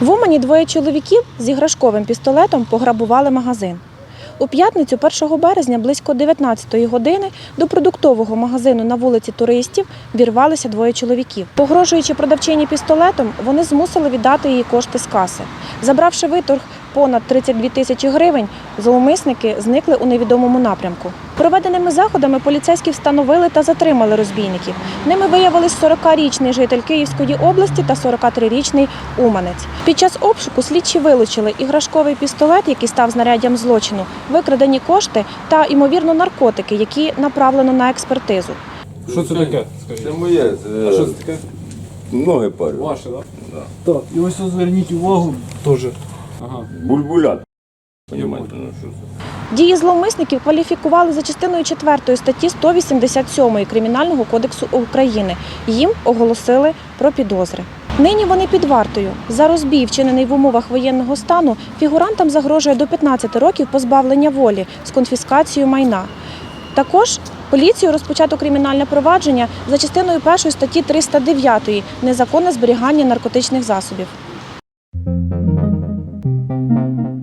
В Умані двоє чоловіків з іграшковим пістолетом пограбували магазин. У п'ятницю 1 березня близько 19-ї години до продуктового магазину на вулиці Туристів вірвалися двоє чоловіків. Погрожуючи продавчині пістолетом, вони змусили віддати її кошти з каси. Забравши виторг понад 32 тисячі гривень, зловмисники зникли у невідомому напрямку. Проведеними заходами поліцейські встановили та затримали розбійників. Ними виявились 40-річний житель Київської області та 43-річний уманець. Під час обшуку слідчі вилучили іграшковий пістолет, який став знаряддям злочину, викрадені кошти та, ймовірно, наркотики, які направлено на експертизу. Що це таке? Це моє, А що це це таке? ноги парю. Ваше, так? Да. Так, і ось зверніть увагу теж. Ага. Бульбулят. Понімаєте, ну що це? Дії зловмисників кваліфікували за частиною 4 статті 187 Кримінального кодексу України. Їм оголосили про підозри. Нині вони під вартою. За розбій, вчинений в умовах воєнного стану, фігурантам загрожує до 15 років позбавлення волі з конфіскацією майна. Також поліцією розпочато кримінальне провадження за частиною 1 статті 309 незаконне зберігання наркотичних засобів. Thank you.